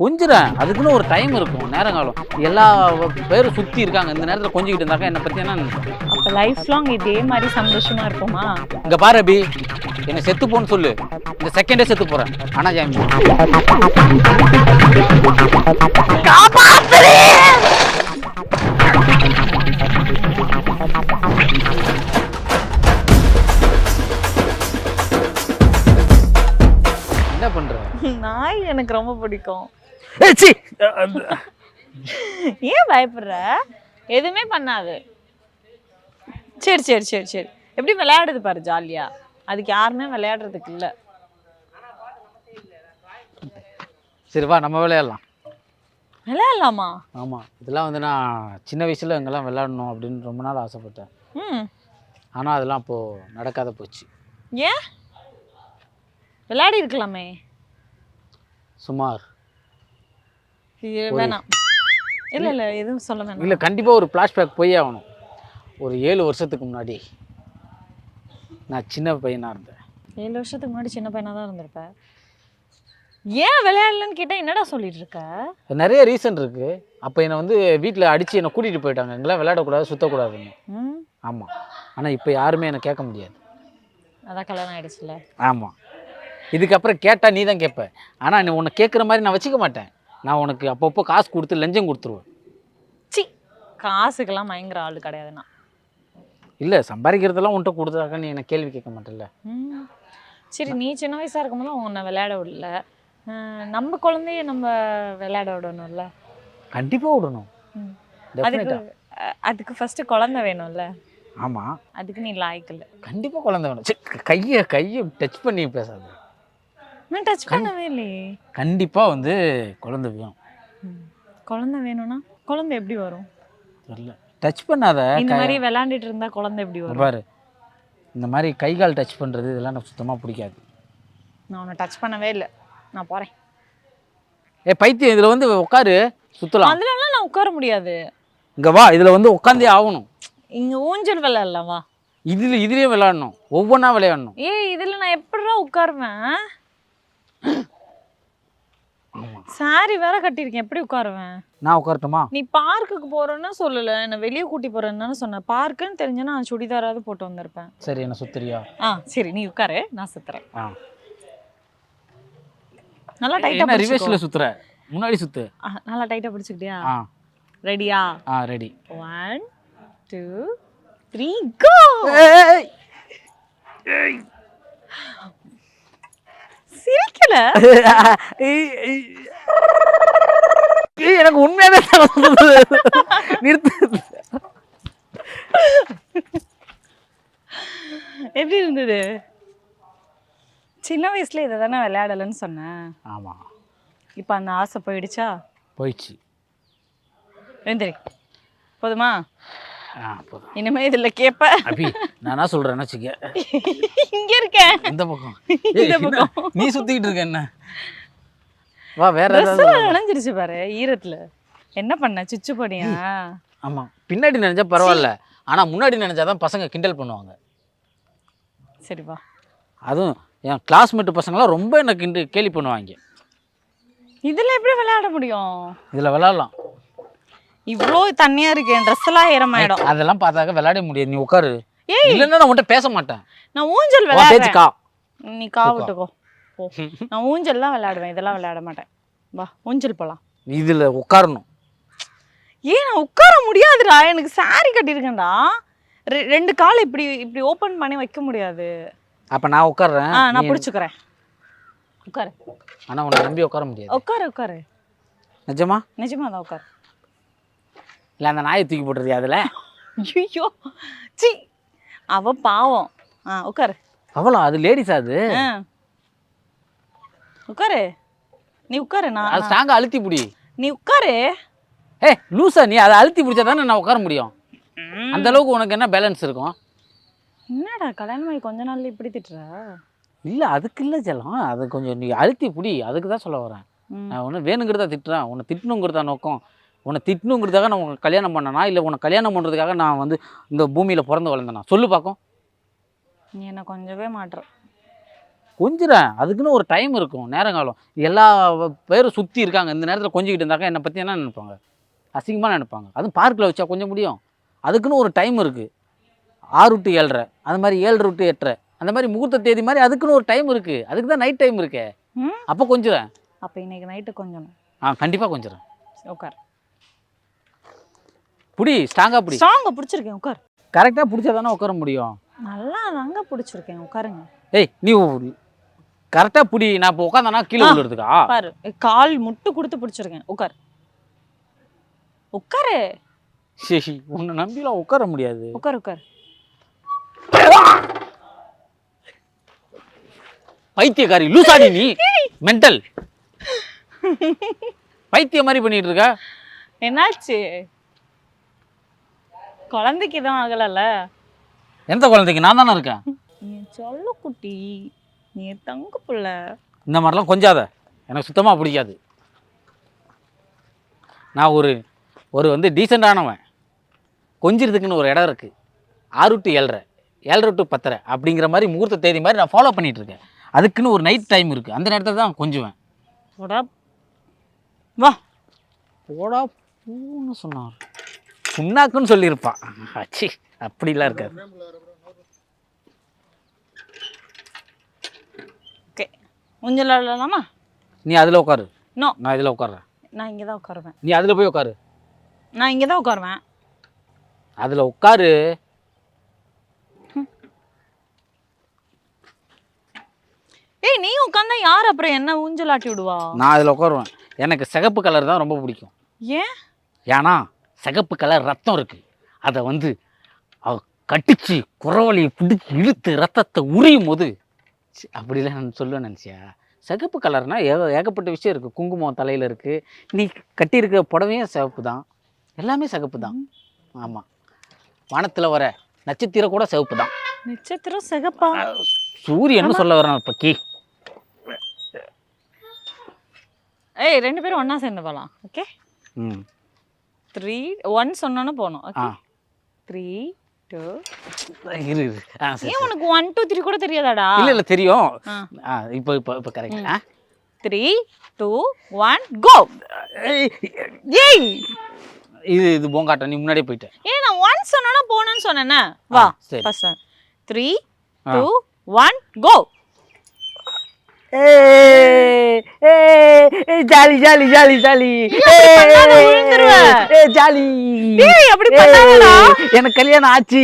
கொஞ்சிறேன். அதுக்குன்னு ஒரு டைம் இருக்கும் நேரங்காலம் எல்லா பேரும் சுற்றி இருக்காங்க. இந்த நேரத்தில் கொஞ்சிக்கிட்டு இருந்தாக்கா என்னை பற்றி என்ன அப்ப லைஃப் லாங் இதே மாதிரி சந்தோஷமா இருப்போமா? இங்கே பாரு அபி என்னை செத்து போன்னு சொல்லு. இந்த செகண்டே செத்து போகிறேன் ஆனால் ஜாமி. என்ன பண்ணுற நாய் எனக்கு ரொம்ப பிடிக்கும். சி. ஏன் பயப்படுற? எதுவுமே பண்ணாது. சரி சரி சரி சரி. எப்படி விளையாடுது பாரு ஜாலியா அதுக்கு யாருமே விளையாடுறதுக்கு இல்ல. சரி வா நம்ம விளையாடலாம். விளையாடலாமா? ஆமாம் இதெல்லாம் வந்து நான் சின்ன வயசில் இங்கெல்லாம் விளையாடணும் அப்படின்னு ரொம்ப நாள் ஆசைப்பட்டேன். ம். ஆனால் அதெல்லாம் இப்போது நடக்காத போச்சு. ஏன்? விளையாடி இருக்கலாமே. சுமார். இது வேணாம். இல்ல இல்ல எதுவும் சொல்ல வேணாம். இல்லை கண்டிப்பாக ஒரு ஃப்ளாஷ்பேக் போயே ஆகணும். ஒரு ஏழு வருஷத்துக்கு முன்னாடி நான் சின்ன பையனாக இருந்தேன். ஏழு வருஷத்துக்கு முன்னாடி சின்ன பையனா தான் இருந்திருப்ப. ஏன் விளையாடலன்னு கேட்டா என்னடா சொல்லிட்டு இருக்க? நிறைய ரீசன் இருக்குது அப்போ என்னை வந்து வீட்டில் அடித்து என்னை கூட்டிகிட்டு போயிட்டாங்க. இங்கெல்லாம் விளையாடக்கூடாது சுற்றக்கூடாதுன்னு ம். ஆமாம் ஆனால் இப்போ யாருமே என்னை கேட்க முடியாது. அதான் கல்யாணம் ஆயிடுச்சுல. ஆமாம் இதுக்கப்புறம் கேட்டால் நீ தான் கேட்ப ஆனால் உன்னை கேட்குற மாதிரி நான் வச்சுக்க மாட்டேன். நான் உனக்கு அப்பப்போ காசு கொடுத்து லஞ்சம் கொடுத்துருவேன். சி காசுக்கெல்லாம் பயங்கர ஆள் கிடையாது நான். இல்லை சம்பாதிக்கிறதெல்லாம் உன்கிட்ட கொடுத்தாக்க நீ என்ன கேள்வி கேட்க மாட்டேல்ல. சரி நீ சின்ன வயசா இருக்கும்போது உன்னை விளையாட விடல. அஹ் நம்ம குழந்தைய நம்ம விளையாட விடணும்ல. கண்டிப்பாக விடணும். அதுக்கு டெஃபினட்டாக அஹ் அதுக்கு ஃபர்ஸ்ட் குழந்தை வேணும்ல. ஆமாம் அதுக்கு நீ லாய்க்கல கண்டிப்பாக குழந்தை வேணும். சரி கையை கையை டச் பண்ணி பேசாத. நான் டச் பண்ணவே இல்லையே. கண்டிப்பாக வந்து குழந்தை வேணும். குழந்தை வேணும்னா குழந்தை எப்படி வரும்? தெரியல. டச் பண்ணாத இந்த மாதிரி விளையாண்டுட்டு இருந்தா குழந்தை எப்படி வரும்? பாரு. இந்த மாதிரி கை கால் டச் பண்ணுறது இதெல்லாம் எனக்கு சுத்தமாக பிடிக்காது. நான் உன்னை டச் பண்ணவே இல்லை. நான் போறேன். ஏ பைத்தியம் இதில் வந்து உட்காரு சுற்றலாம் அதுலலாம் நான் உட்கார முடியாது. இங்கே வா இதில் வந்து உட்காந்தே ஆகணும். இங்க ஊஞ்சல் விளையாடலாம் வா. இதில் இதுலேயும் விளையாடணும். ஒவ்வொன்றா விளையாடணும். ஏய் இதுல நான் எப்படிடா உட்காருவேன்? சாரி வேற கட்டியிருக்கேன். எப்படி உட்காருவேன்? நான் உட்காரட்டுமா? நீ பார்க்குக்கு போறேன்னு சொல்லல. என்ன வெளியே கூட்டி போறேன்னு சொன்ன. பார்க்குன்னு தெரிஞ்சா நான் சுடிதாராவது போட்டு வந்திருப்பேன். சரி என்ன சுத்துறியா? ஆ சரி நீ உட்காரு. நான் சுத்துறேன். ஆ. நல்லா டைட்டா ரிவர்ஸில் சுத்துற? முன்னாடி சுத்து. நல்லா டைட்டா பிடிச்சிக்கிட்டியா? ஆ. ரெடியா ஆ ready one two three go சிரிக்கல? எனக்கு உண்மையாவே. நிறுத்து. எப்படி இருந்தது? சின்ன வயசுல இதை தானே விளையாடலன்னு சொன்னேன் ஆமாம் இப்போ அந்த ஆசை போயிடுச்சா? போயிடுச்சு. ஆ போதும்? இனிமே இதுல கேப்ப. அபி நான் என்ன சொல்கிறேன்னு வச்சுக்க. இங்க இருக்கேன் இந்த பக்கம். இந்த? பக்கம். நீ சுத்திக்கிட்டு இருக்க என்ன? வா வேற ஏதாவது நனைஞ்சிருச்சு பாரு ஈரத்துல. என்ன பண்ண? சுச்சு பண்ணியா ஆமாம் பின்னாடி நினைச்சா பரவாயில்ல. ஆனால் முன்னாடி நினைச்சாதான் பசங்க கிண்டல் பண்ணுவாங்க. சரி வா. அதுவும் என் கிளாஸ்மேட் பசங்களாம் ரொம்ப என்ன கிண்டு கேலி பண்ணுவாங்க. இதுல எப்படி விளையாட முடியும்? இதில் விளாட்லாம் இவ்வளோ தண்ணியா இருக்கு என் ட்ரெஸ் எல்லாம் ஈரமாயிடும் அதெல்லாம் பார்த்தாக்க விளையாட முடியாது. நீ உட்காரு. ஏய். இல்லைன்னா நான் உன்கிட்ட பேச மாட்டேன். நான் ஊஞ்சல் விளையாடுறேன் நீ காவிட்டுக்கோ போ நான் ஊஞ்சல் தான் விளையாடுவேன். இதெல்லாம் விளையாட மாட்டேன். வா ஊஞ்சல் போலாம். இதில் உட்காரணும். ஏன் நான் உட்கார முடியாதுடா. எனக்கு saree கட்டியிருக்கேன்டா. ரெ- ரெண்டு கால் இப்படி இப்படி ஓப்பன் பண்ணி வைக்க முடியாது. அப்போ நான் உட்கார்றேன். ஆ நான் பிடிச்சிக்கிறேன். உட்காரு. ஆனால் உன்னை நம்பி உட்கார முடியாது. உட்காரு உட்காரு. நிஜமா? நிஜமா தான் உட்காரு. இல்லை அந்த நாயை தூக்கி போட்டுருதியா அதில்? ஐயோ. சி அவ பாவம். ஆ உட்காரு அவ்வளோ அது லேடிஸ் அது? ஆ. உட்காரு நீ உட்காரு அது நான் ஸ்ட்ராங்காக அழுத்தி பிடி. நீ உட்காரு ஏ லூசா நீ அதை அழுத்தி பிடிச்சா தானே நான் உட்கார முடியும்? அந்த அளவுக்கு உனக்கு என்ன பேலன்ஸ் இருக்கும்? என்னடா கல்யாணம் ஆகி கொஞ்ச நாள்ல இப்படி திட்டுற? இல்லை அதுக்கு இல்லை செல்லம். அது கொஞ்சம் நீ அழுத்தி பிடி. அதுக்கு தான் சொல்ல வரேன். ம். நான் ஒன்று வேணுங்கிறதா திட்டுறேன். உன்னை திட்டணுங்கிறதா நோக்கம். உன்னை திட்டணுங்கிறதுக்காக நான் உனக்கு கல்யாணம் பண்ணனா? இல்லை உன்னை கல்யாணம் பண்ணுறதுக்காக நான் வந்து இந்த பூமியில் பிறந்து வளர்ந்தேனா? சொல்லு பார்க்கும் நீ என்ன கொஞ்சவே மாட்டுற கொஞ்சிறேன். அதுக்குன்னு ஒரு டைம் இருக்கும் நேரங்காலம் எல்லா பேரும் சுற்றி இருக்காங்க. இந்த நேரத்தில் கொஞ்சிக்கிட்டு இருந்தாக்கா என்னை பற்றி என்ன நினைப்பாங்க? அசிங்கமாக நினைப்பாங்க. அதுவும் பார்க்கில் வச்சா கொஞ்சம் முடியும். அதுக்குன்னு ஒரு டைம் இருக்குது ஆறு டு ஏழரை. அந்த மாதிரி ஏழரை டு எட்டரை. அந்த மாதிரி முகூர்த்த தேதி மாதிரி அதுக்குன்னு ஒரு டைம் இருக்குது அதுக்கு தான் நைட் டைம் இருக்கே. அப்போ கொஞ்சிறேன். அப்போ இன்னைக்கு நைட்டு கொஞ்சம் ஆ கண்டிப்பாக கொஞ்சிறேன். உட்கார் புடி ஸ்ட்ராங்காக புடி. ஸ்ட்ராங்கா பிடிச்சிருக்கேன் உட்கார். கரெக்டாக பிடிச்சா தானே உட்கார முடியும்? நல்லா தாங்க பிடிச்சிருக்கேன் உட்காருங்க. ஏய் நீ கரெக்டாக புடி. நான் இப்போ உட்காந்தானா கீழே. விழுறதுக்கா? பாரு. கால் முட்டு கொடுத்து பிடிச்சிருக்கேன் உட்கார். உட்காரு. சரி உன்னை நம்பிலாம் உட்கார முடியாது. உட்கார் உட்கார். பைத்தியக்காரி லூசாடி நீ. மென்டல் பைத்திய மாதிரி பண்ணிட்டு இருக்க. என்னாச்சு? குழந்தைக்கு எதுவும் ஆகலல்ல? எந்த குழந்தைக்கு? நான் தானே இருக்கேன். நீ சொல்ல குட்டி. நீ தங்க புள்ள. இந்த மாதிரிலாம் கொஞ்சாத. எனக்கு சுத்தமாக பிடிக்காது. நான் ஒரு ஒரு வந்து டீசெண்டானவன் கொஞ்சிறதுக்குன்னு ஒரு இடம் இருக்குது ஆறு டு ஏழரை. ஏழரை டு பத்தரை அப்படிங்கிற மாதிரி முகூர்த்த தேதி மாதிரி நான் ஃபாலோ பண்ணிட்டு இருக்கேன். அதுக்குன்னு ஒரு நைட் டைம் இருக்குது அந்த நேரத்தில் தான் கொஞ்சுவேன். போடா. வா. போடா பூன்னு சொன்னார். புண்ணாக்குன்னு சொல்லியிருப்பான். அச்சி அப்படிலாம் இருக்காது. ஓகே. ஊஞ்சல் விளாடலாமா நீ அதில் உட்காரு நோ நான் இதில் உட்கார்றேன் நான் இங்கே தான் உட்காருவேன் நீ அதில் போய் உட்காரு நான் இங்கே தான் உட்காருவேன் அதில் உட்காரு ஏய் நீ உட்காந்தா யார் அப்புறம் என்ன ஊஞ்சல் ஆட்டி விடுவா? நான் அதில் உட்காருவேன் எனக்கு சிகப்பு கலர் தான் ரொம்ப பிடிக்கும். ஏன்? ஏன்னா சிகப்பு கலர் ரத்தம் இருக்கு. அதை வந்து அவ கட்டிச்சு குறவழியை பிடிச்சி இழுத்து ரத்தத்தை உரியும் போது அப்படிலாம் நான் சொல்லுவேன் நினச்சியா? சிகப்பு கலர்னா ஏக ஏகப்பட்ட விஷயம் இருக்குது குங்குமம் தலையில் இருக்குது நீ கட்டியிருக்க புடவையும் சிவப்பு தான். எல்லாமே சிகப்பு தான். ஆமாம் வானத்தில் வர நட்சத்திரம் கூட சிவப்பு தான். நட்சத்திரம் சிகப்பா? சூரியன் சொல்ல வரேன் இப்போ? கீ. ஏய் ரெண்டு பேரும் ஒண்ணா சேர்ந்து போகலாம் ஓகே? ம். த்ரீ ஒன் சொன்னோன்னு ஆ. ஓகே த்ரீ டூ இரு இரு. ஆ சரி ஏன் உனக்கு ஒன் டூ த்ரீ கூட தெரியாதாடா? இல்லை இல்லை தெரியும். ஆ. இப்போ இப்போ இப்போ கரெக்ட் ஆ? த்ரீ டூ ஒன் கோ ஏய், இது இது போங்காட்டம் நீ முன்னாடியே போயிட்ட. ஏய் நான் ஒன் சொன்னோன்னா போகணும்னு சொன்னேனே வா ஆ, சரி first three. Two one go jolly jolly jolly jolly. Jolly. அப்படி எனக்கு கல்யாணம் ஆச்சு.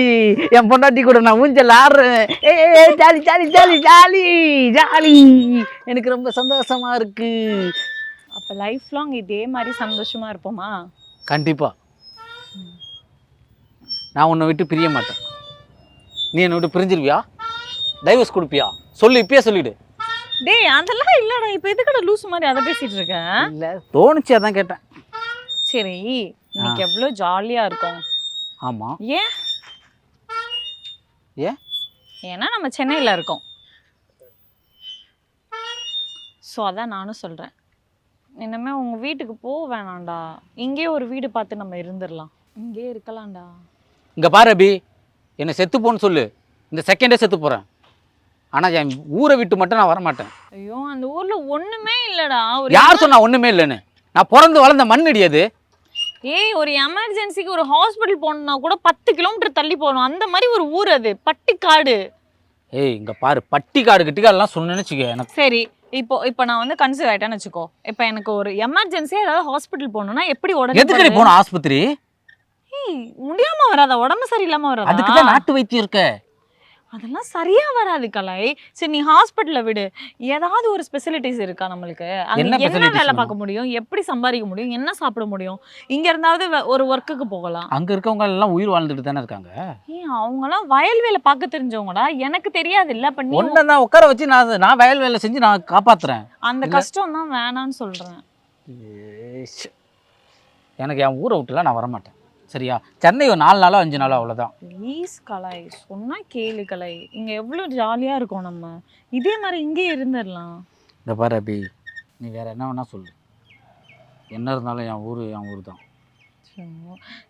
என் பொண்டாட்டி கூட நான் ஊஞ்சல் ஆடுறேன். Jolly jolly jolly jolly jolly. எனக்கு ரொம்ப சந்தோஷமா இருக்கு. அப்ப லைஃப் லாங் இதே மாதிரி சந்தோஷமா இருப்போமா? கண்டிப்பா. நான் உன்னை விட்டு பிரிய மாட்டேன். நீ என்னை விட்டு பிரிஞ்சிருவியா? டைவர்ஸ் கொடுப்பியா? சொல்லு இப்பயே சொல்லிடு. டேய் அதெல்லாம் இல்லடா. இப்ப எதுக்குடா லூஸ் மாதிரி அதை பேசிட்டு இருக்க? இல்ல தோணுச்சு அதான் கேட்டேன். சரி இன்னைக்கு எவ்வளவு ஜாலியா இருக்கும். ஆமா. ஏன்? ஏன்? ஏன்னா நம்ம சென்னையில இருக்கோம். ஸோ அதான் நானும் சொல்றேன். இனிமே உங்க வீட்டுக்கு போக வேணாம்டா. இங்கேயே ஒரு வீடு பார்த்து நம்ம இருந்துடலாம். இங்கேயே இருக்கலாம்டா. இங்க பாரு அபி. என்னை செத்து போன்னு சொல்லு. இந்த செகண்டே செத்து போறேன். ஆனா என் ஊரை விட்டு மட்டும் நான் வரமாட்டேன். ஐயோ அந்த ஊர்ல ஒண்ணுமே இல்லடா. ஒரு யார் சொன்னா ஒண்ணுமே இல்லைன்னு? நான் பிறந்து வளர்ந்த மண் இடியாது ஏய் ஒரு எமர்ஜென்சிக்கு ஒரு ஹாஸ்பிட்டல் போகணும்னா கூட பத்து கிலோமீட்டர் தள்ளி போகணும். அந்த மாதிரி ஒரு ஊர் அது பட்டிக்காடு. ஏய் இங்க பாரு பட்டி காடு கிட்டிக்காடெல்லாம் சொன்னேன்னு வச்சுக்க எனக்கு. சரி இப்போ இப்போ நான் வந்து கன்சீவ் ஆயிட்டேன்னு வச்சுக்கோ. இப்போ எனக்கு ஒரு எமர்ஜென்சியா ஏதாவது ஹாஸ்பிட்டல் போகணும்னா எப்படி உடனே எதுக்கு நீ? போன ஆஸ்பத்திரி? ஏய், முடியாம வராதா? உடம்பு சரியில்லாம வராதா? அதுக்கு தான் நாட்டு வைத்தியம் இருக்க. அதெல்லாம் சரியா வராது கலை சரி நீ ஹாஸ்பிட்டல்ல விடு. ஏதாவது ஒரு ஸ்பெசிலிட்டிஸ் இருக்கா நம்மளுக்கு? அங்க என்ன வேலை? பார்க்க முடியும்? எப்படி சம்பாதிக்க முடியும்? என்ன சாப்பிட முடியும்? இங்க இருந்தாவது ஒரு ஒர்க்குக்கு போகலாம். அங்க இருக்கவங்க எல்லாம் உயிர் வாழ்ந்துட்டு தானே இருக்காங்க? ஏய் அவங்கலாம் வயல் வேலை பார்க்க தெரிஞ்சவங்கடா. எனக்கு தெரியாது இல்ல ஒன்றை நான் உட்கார வச்சு நான் நான் வயல் வேலை செஞ்சு நான் காப்பாத்துறேன். அந்த கஷ்டம் தான் வேணாம்னு சொல்றேன். எனக்கு என் ஊரை விட்டுலாம் நான் வரமாட்டேன். சரியா? சென்னை ஒரு நாலு நாளோ அஞ்சு நாளோ அவ்வளோதான் ப்ளீஸ் கலை சொன்னா கேளு கலை இங்க எவ்வளவு ஜாலியா இருக்கோம் நம்ம. இதே மாதிரி இங்கேயே இருந்துடலாம். இந்த பாரு அபி நீ வேற என்ன வேணா சொல்லு. என்ன இருந்தாலும் என் ஊர் என் ஊர் தான்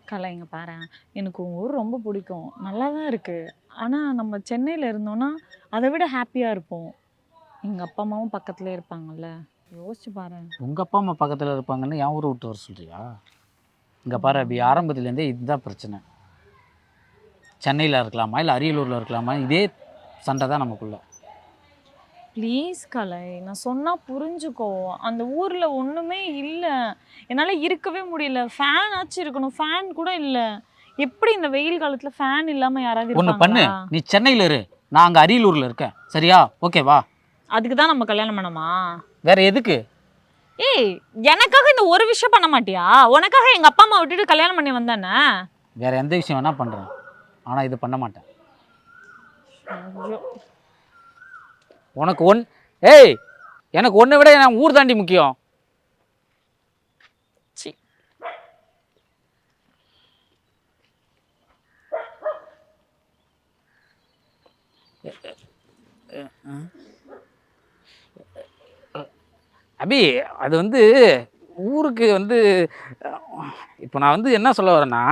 கலை இங்க பாரு. எனக்கு உங்க ஊர் ரொம்ப பிடிக்கும். நல்லா தான் இருக்கு. ஆனா நம்ம சென்னையில இருந்தோம்னா அதை விட ஹாப்பியா இருப்போம். எங்க அப்பா அம்மாவும் பக்கத்துல இருப்பாங்கல்ல. யோசிச்சு பாரு. உங்கள் அப்பா அம்மா பக்கத்தில் இருப்பாங்கன்னு என் ஊரை விட்டு வர சொல்றியா? இங்கே பாரு அப்படி ஆரம்பத்துலேருந்தே இதுதான் பிரச்சனை. சென்னையில் இருக்கலாமா இல்லை அரியலூரில் இருக்கலாமா? இதே சண்டை தான் நமக்குள்ள. ப்ளீஸ் கலை நான் சொன்னா புரிஞ்சுக்கோ. அந்த ஊர்ல ஒண்ணுமே இல்ல. என்னால இருக்கவே முடியல. ஃபேன் ஆச்சு இருக்கணும். ஃபேன் கூட இல்ல. எப்படி இந்த வெயில் காலத்துல ஃபேன் இல்லாம யாராவது ஒன்று பண்ணு. நீ சென்னையில் இரு. நான் அங்கே அரியலூரில் இருக்கேன். சரியா? ஓகேவா அதுக்கு தான் நம்ம கல்யாணம் பண்ணமா வேற எதுக்கு? ஏய் எனக்காக இந்த ஒரு விஷயம் பண்ண மாட்டியா? உனக்காக எங்க அப்பா அம்மா விட்டுட்டு கல்யாணம் பண்ணி வந்தானே வேற எந்த விஷயம் வேணால் பண்ணுறேன் ஆனால் இது பண்ண மாட்டேன். உனக்கு ஒன் ஏய் எனக்கு ஒன்றை விட நான் ஊர் தாண்டி முக்கியம். சி. அபி அது வந்து ஊருக்கு வந்து இப்போ நான் வந்து என்ன சொல்ல வரேன்னா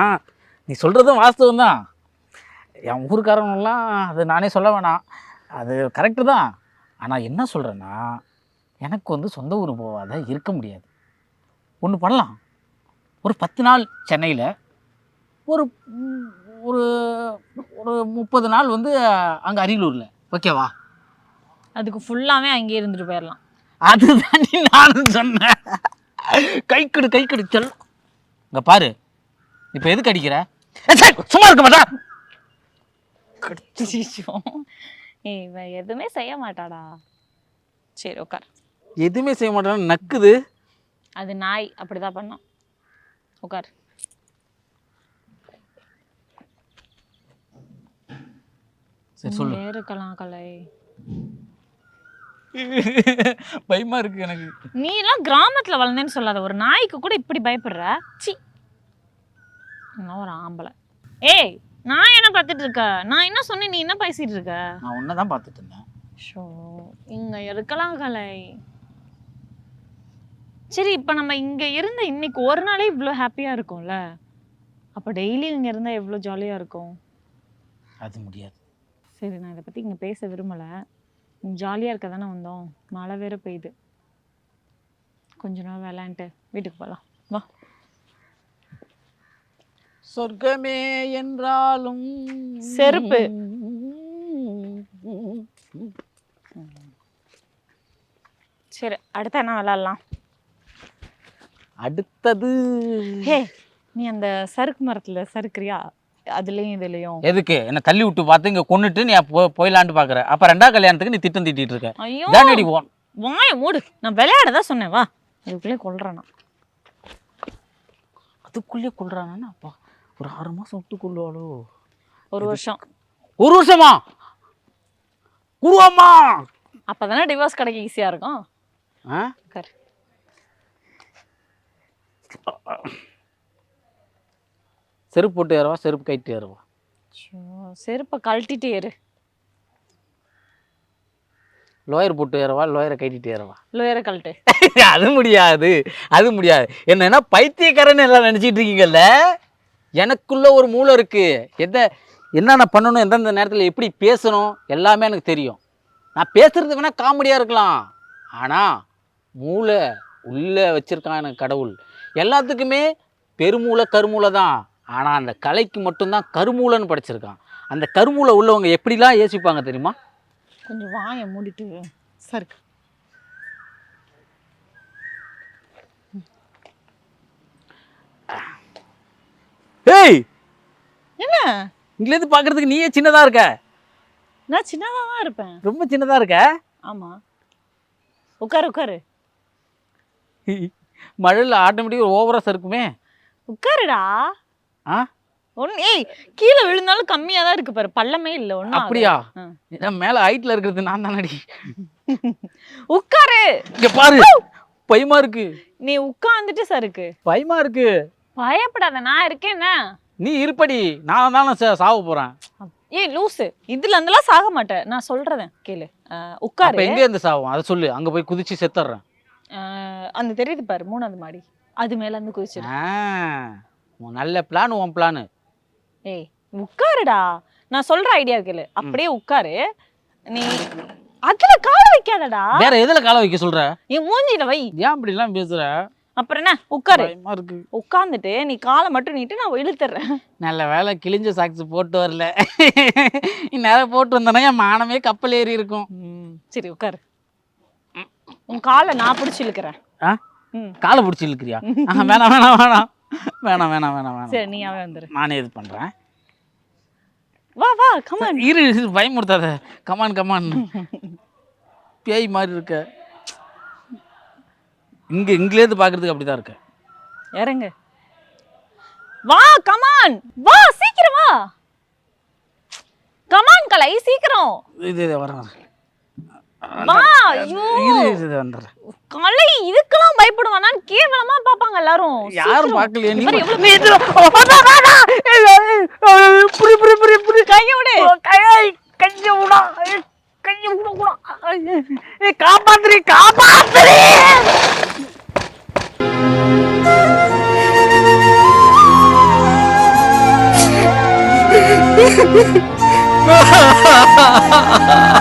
நீ சொல்கிறதும் வாஸ்தவம் தான் என் ஊருக்காரங்களாம் அது நானே சொல்ல வேணாம். அது கரெக்டு தான். ஆனால் என்ன சொல்கிறேன்னா எனக்கு வந்து சொந்த ஊர் போகாத இருக்க முடியாது. ஒன்று பண்ணலாம். ஒரு பத்து நாள் சென்னையில் ஒரு ஒரு ஒரு முப்பது நாள் வந்து அங்கே அரியலூரில். ஓகேவா? அதுக்கு ஃபுல்லாவே அங்கேயே இருந்துட்டு போயிடலாம் அதுதான் நானும் சொன்னேன். கைக்கடு கைக்கடு சொல். இங்க பாரு. இப்போ எதுக்கு அடிக்கிற? சும்மா இருக்க மாட்டா. ஐயோ. ஏய் இவ எதுவுமே செய்ய மாட்டாடா. சரி உட்கார் எதுவுமே செய்ய மாட்டான்னு நக்குது. அது நாய் அப்படிதான் பண்ணோம். உட்கார் சரி சொல்லு. இருக்கலாம் கலை. பயமா இருக்கு எனக்கு. நீ எல்லாம் கிராமத்துல வளர்ந்தேன்னு சொல்லாத. ஒரு நாய்க்கு கூட இப்படி பயப்படுற? சி. என்ன ஒரு ஆம்பளை. ஏய் நான் என்ன பார்த்துட்டு இருக்க? நான் என்ன சொன்னேன்? நீ என்ன பேசிட்டு இருக்க? நான் உன்னை தான் பார்த்துட்டு இருந்தேன். ஷோ இங்க இருக்கலாம் கலை. சரி இப்போ நம்ம இங்க இருந்த இன்னைக்கு ஒரு நாளே இவ்வளோ ஹாப்பியா இருக்கும்ல? அப்போ டெய்லி இங்க இருந்தா எவ்வளோ ஜாலியா இருக்கும்? அது முடியாது. சரி நான் இதை பத்தி இங்க பேச விரும்பல. ஜாலியா இருக்க தானே வந்தோம். மழை வேற பெய்யுது. கொஞ்ச நாள் விளையாண்டுட்டு வீட்டுக்கு போகலாம் வா. சொர்க்கமே என்றாலும் செருப்பு. சரி அடுத்து என்ன விளையாடலாம்? அடுத்தது. ஹே நீ அந்த சறுக்கு மரத்துல சறுக்குறியா? அதுலயும் இதுலயும். எதுக்கு? என்ன தள்ளி விட்டு பார்த்து இங்க கொன்னுட்டு நீ போயிலான்னு பாக்குற. அப்ப ரெண்டாவது கல்யாணத்துக்கு நீ திட்டம் திட்டிட்டு இருக்க. ஐயோ! தானடி போ வாய மூடு. நான் விளையாடதான் சொன்னேன். வா. அதுக்குள்ளே கொல்றேன் நான். அதுக்குள்ளே கொள்றானா அப்பா? ஒரு ஆறு மாசம் விட்டு கொள்ளுவாளோ ஒரு வருஷம். ஒரு வருஷமா? குருவம்மா! அப்பதானே டிவோர்ஸ் கிடைக்க ஈஸியா இருக்கும். ஆ? செருப்பு போட்டு ஏறவா செருப்பு கைட்டு ஏறவா. செருப்பை கழட்டிட்டு ஏறு. லோயர் போட்டு ஏறவா லோயரை கைட்டிட்டு ஏறவா. லோயரை கழட்டு. அது முடியாது அது முடியாது. என்னன்னா பைத்தியக்காரன்னு எல்லாம் நினச்சிட்டு இருக்கீங்கல்ல? எனக்குள்ள ஒரு மூளை இருக்கு. எதை என்னென்ன பண்ணணும் எந்தெந்த நேரத்தில் எப்படி பேசணும் எல்லாமே எனக்கு தெரியும். நான் பேசுறது வேணா காமெடியாக இருக்கலாம். ஆனால் மூளை உள்ளே வச்சிருக்கான் எனக்கு கடவுள். எல்லாத்துக்குமே பெருமூளை கருமூளை தான் ஆனால் அந்த கலைக்கு மட்டும்தான் கருமூளைன்னு படிச்சிருக்கான். அந்த கருமூளை உள்ளவங்க எப்படிலாம் யோசிப்பாங்க தெரியுமா? கொஞ்சம் வாயை மூடிட்டு சருக்கு ஏய்! என்ன? இங்கேருந்து பார்க்கறதுக்கு நீயே சின்னதாக இருக்க. நான் சின்னதாக தான் இருப்பேன். ரொம்ப சின்னதாக இருக்க? ஆமா. உட்காரு உட்காரு. மழையில் ஆட்டோமேட்டிக்காக ஓவராக சறுக்குமே. உட்காருடா. ஆ? ஒன்று ஏய் கீழே விழுந்தாலும் கம்மியாக தான் இருக்கு பாரு. பள்ளமே இல்லை ஒன்றும் அப்படியா. ஏன்னா மேலே ஹைட்டில் இருக்கிறது நான் தானடி. உட்காரு. இங்கே பாரு. பயமா இருக்கு. நீ உட்காந்துட்டு சருக்கு பயமா இருக்கு. பயப்படாத நான் இருக்கேன்னா நீ இருப்படி. நான் தானே சாவ போறேன். ஏய் லூசு. இதுல இருந்தெல்லாம் சாக மாட்டேன். நான் சொல்றேன் கேளு. உட்காரு. எங்க இருந்து சாவும்? அதை சொல்லு. அங்க போய் குதிச்சு செத்துறேன். அந்த தெரியுது பாரு மூணாவது மாடி. அது மேல இருந்து குதிச்சிரு உன் நல்ல பிளான் உன் பிளான் ஏய் உட்காருடா. நான் சொல்ற ஐடியா கேளு. அப்படியே உட்காரு. நீ அதுல கால வைக்காதடா. வேற எதுல காலை வைக்க சொல்ற? என் மூஞ்சில வை. ஏன் இப்படி எல்லாம் பேசுற? அப்புறம் என்ன? உட்காரு. பயமா இருக்கு. உட்காந்துட்டு நீ காலை மட்டும் நீட்டு நான் இழுத்துறேன் நல்ல வேலை கிழிஞ்ச சாக்ஸ் போட்டு வரல. இந்நேரம் போட்டு வந்தேன்னா என் மானமே கப்பல் ஏறி இருக்கும். சரி உட்காரு. உன் காலை நான் பிடிச்சி இழுக்கிறேன். ஆ? காலை பிடிச்சி இழுக்கிறியா? வேணாம் வேணாம் வேணாம். வேணாம் வேணாம் வேணாம் வேணாம். சரி நீயாவே வந்துரு. நானே இது பண்றேன். வா வா கமான் இரு இரு, பயமுறுத்தாத. கமான் கமான் பேய் மாதிரி இருக்க. இங்க இங்கிலேருந்து பாக்குறதுக்கு அப்படிதான் இருக்க. இறங்கு. வா கமான் வா சீக்கிரம் வா. கமான் கலை சீக்கிரம். இது இது வரேன். வா ஐயோ. இரு, இது வந்துடுறேன். கலை இதுக்கெல்லாம் பயப்படுவானான்னு கேவலமா பாப்பாங்க எல்லாரும். யாரும் பார்க்கலையே நீ புடி புடி புடி புடி கையை விடு. கையை கையை விடா. கையை விட கூட காப்பாத்துறி காப்பாத்துறி